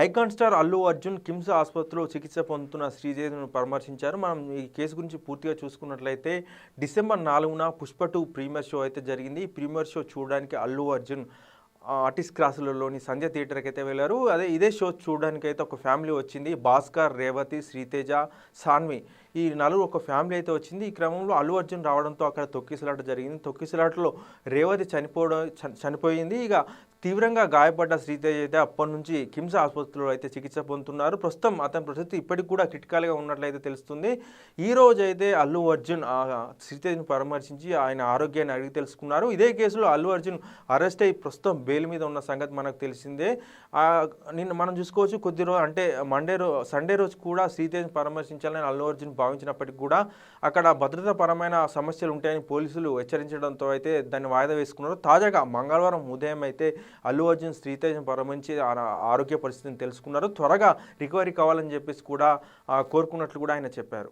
Icon star Allu Arjun KIMS ఆసుపత్రిలో చికిత్స పొందుతున్న శ్రీదేవిని పరామర్శించారు. మనం ఈ కేసు గురించి పూర్తిగా చూసుకున్నట్లయితే డిసెంబర్ నాలుగున పుష్ప టూ ప్రీమియర్ షో అయితే జరిగింది. ఈ ప్రీమియర్ షో చూడడానికి అల్లు అర్జున్ ఆర్టిస్ట్ క్రాసులలోని సంధ్య థియేటర్కి అయితే వెళ్ళారు. అదే ఇదే షో చూడడానికి అయితే ఒక ఫ్యామిలీ వచ్చింది. భాస్కర్ రేవతి శ్రీతేజ సాన్వి. ఈ నలుగురు ఒక ఫ్యామిలీ అయితే వచ్చింది. ఈ క్రమంలో అల్లు అర్జున్ రావడంతో అక్కడ తొక్కిసలాట జరిగింది. తొక్కిసలాటలో రేవతి చనిపోవడం చనిపోయింది. ఇక తీవ్రంగా గాయపడ్డ శ్రీతేజ అయితే అప్పటి నుంచి కిమ్స్ ఆసుపత్రిలో అయితే చికిత్స పొందుతున్నారు. ప్రస్తుతం అతని పరిస్థితి ఇప్పటికి కూడా క్రిటికల్గా ఉన్నట్లయితే తెలుస్తుంది. ఈ రోజు అయితే అల్లు అర్జున్ శ్రీతేజ్ని పరామర్శించి ఆయన ఆరోగ్యాన్ని అడిగి తెలుసుకున్నారు. ఇదే కేసులో అల్లు అర్జున్ అరెస్ట్ అయ్యి ప్రస్తుతం బెయిల్ మీద ఉన్న సంగతి మనకు తెలిసిందే. నిన్న మనం చూసుకోవచ్చు కొద్ది రోజు అంటే మండే రో సండే రోజు కూడా శ్రీతేజ్ని పరామర్శించాలని అల్లు అర్జున్ భావించినప్పటికీ కూడా అక్కడ భద్రతాపరమైన సమస్యలు ఉంటాయని పోలీసులు హెచ్చరించడంతో అయితే దాన్ని వాయిదా వేసుకున్నారు. తాజాగా మంగళవారం ఉదయం అయితే అల్లు అర్జున్ శ్రీతేజ్ని పరమించి ఆరోగ్య పరిస్థితిని తెలుసుకున్నారు. త్వరగా రికవరీ కావాలని చెప్పేసి కూడా కోరుకున్నట్లు కూడా ఆయన చెప్పారు.